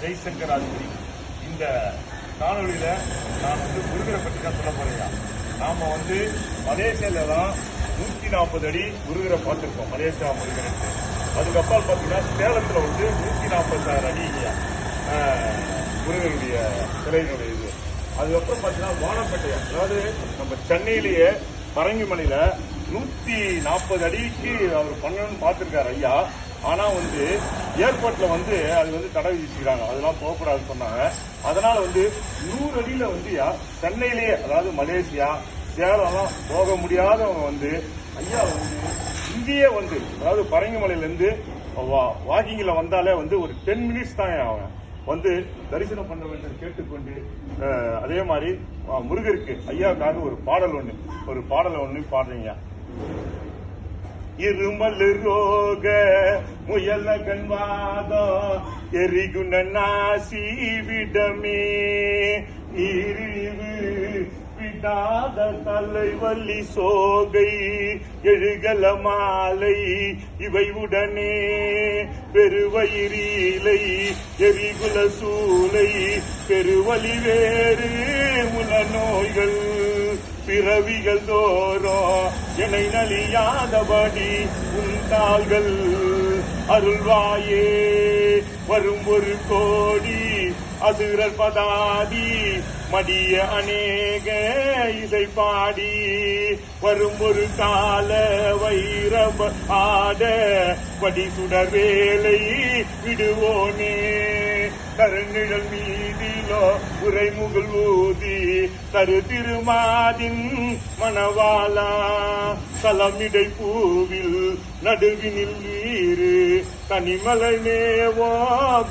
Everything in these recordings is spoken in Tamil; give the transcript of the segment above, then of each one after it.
ஜெய்சங்கர் அதிபதி இந்த காணொளியில நான் வந்து முருகரை பற்றி தான் சொல்ல போறேன் நாம வந்து மலேசியால தான் நூத்தி நாற்பது அடி முருகரை பார்த்துருக்கோம் மலேசியா முருகருக்கு அதுக்கப்புறம் பார்த்தீங்கன்னா சேலத்தில் வந்து நூத்தி நாற்பத்தாறு அடி ஆஹ், முருகனுடைய சிலையினுடைய இது. அதுக்கப்புறம் பார்த்தீங்கன்னா வானப்பேட்டை அதாவது நம்ம சென்னையிலேயே பரங்கிமலையில நூத்தி நாற்பது அடிக்கு அவர் பண்ணணும்னு பார்த்திருக்காரு ஐயா. ஆனா வந்து ஏர்போர்ட்ல வந்து அது வந்து தடை விதிச்சுக்கிறாங்க. அதெல்லாம் போகக்கூடாதுன்னு சொன்னாங்க. அதனால வந்து நூறு அடியில வந்து சென்னையிலேயே அதாவது மலேசியா சேலம்லாம் போக முடியாதவங்க வந்து ஐயா வந்து இங்கேயே வந்து அதாவது பரங்கிமலையிலேருந்து வாக்கிங்கில் வந்தாலே வந்து ஒரு டென் மினிட்ஸ் தான் அவன் வந்து தரிசனம் பண்ண வேண்டும் கேட்டுக்கொண்டு அதே மாதிரி முருகருக்கு ஐயாவுக்காக ஒரு பாடல் ஒன்று ஒரு பாடலை ஒன்று பாடுறீங்க. இருமல் ரோக முயல கண்வாதம் எரிகுண நாசி விடமே. நீரிழிவு விடாத தலைவலி சோகை எழுகல மாலை இவை உடனே. பெருவயிரீலை எரிகுல சூலை பெருவலி வேறு முல நோய்கள். பிறவிகள் தோறோ என்னை நலியாதபடி உண்டாள்கள் அருள்வாயே. வரும் ஒரு கோடி அசுரர் பதாதி மடிய அநேக இசை பாடி வரும் ஒரு கால வைரவ ஆட படி சுடர் வேலை விடுவோனே. கருநிழல் மீதிலோ உரைமுகல் ஊதி தரு திருமாதின் மணவாலா சலமிடை பூவில் நடுவினில் வீறு தனிமலை மேவோ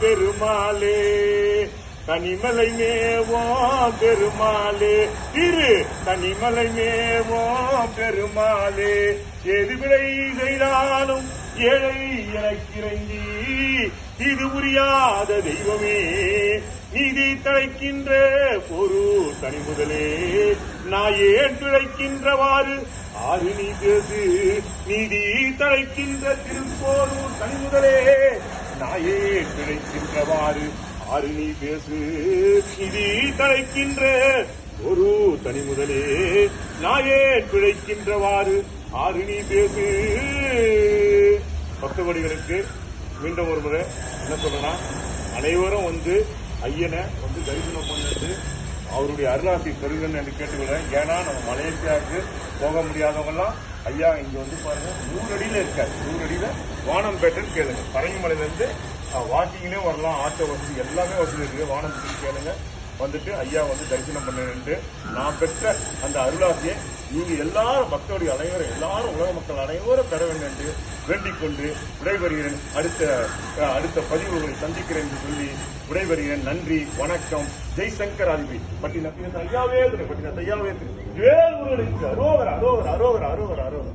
பெருமாளே. தனிமலை மேவோ பெருமாளே திரு தனிமலை மேவோ பெருமாளே. எதுவிடை செய்தாலும் ஏழை எனக்கிறங்கி இது புரியாத தெய்வமே. நீதி தழைக்கின்ற பொரு தனி முதலே. நான் ஏன் பிழைக்கின்றவாறு ஆறு நீ பேசு. நீதி தழைக்கின்ற திருப்போரூர் தனி முதலே. நான் ஏன் பிழைக்கின்றவாறு ஆறு நீ பேசு. நிதி தழைக்கின்ற ஒரு தனி முதலே. நாயே பிழைக்கின்றவாறு ஆறு நீ பேசு. பக்தவடிகளுக்கு மீண்டும் ஒரு முறை என்ன சொல்றேன்னா அனைவரும் வந்து ஐயனை வந்து தரிசனம் பண்ணிட்டு அவருடைய அருளாசி பெறுங்கன்னு என்று கேட்டுக்கிறேன் ஏன்னா நம்ம மலேசியாவுக்கு போக முடியாதவங்கலாம் ஐயா இங்க வந்து பாருங்க நூறு அடியில இருக்காரு. நூறு அடியில வானம்பேட்டைன்னு கேளுங்க. பரங்கிமலையில இருந்து வாக்கிங்லயும் வரலாம். ஆட்டோ வசதி எல்லாமே வசதி இருக்கு வானம்பேட்டை கேளுங்க. வந்துட்டு ஐயா வந்து தரிசனம் பண்ணுன்ட்டு நான் பெற்ற அந்த அருளாசியை நீங்க எல்லாரும் மக்களுடைய அனைவரும் எல்லாரும் உலக மக்கள் அனைவரும் பெற வேண்டும் என்று வேண்டிக் கொண்டு விடைபெறுகிறேன் அடுத்த அடுத்த பதிவுகளை சந்திக்கிறேன் என்று சொல்லி விடைபெறுகிறேன் நன்றி வணக்கம் ஜெய்சங்கர் அறிவி பட்டின ஐயாவே பட்டின ஐயாவே வேல் முருகனுக்கு அரோகர் அரோகர் அரோகர் அரோகர் அரோகர்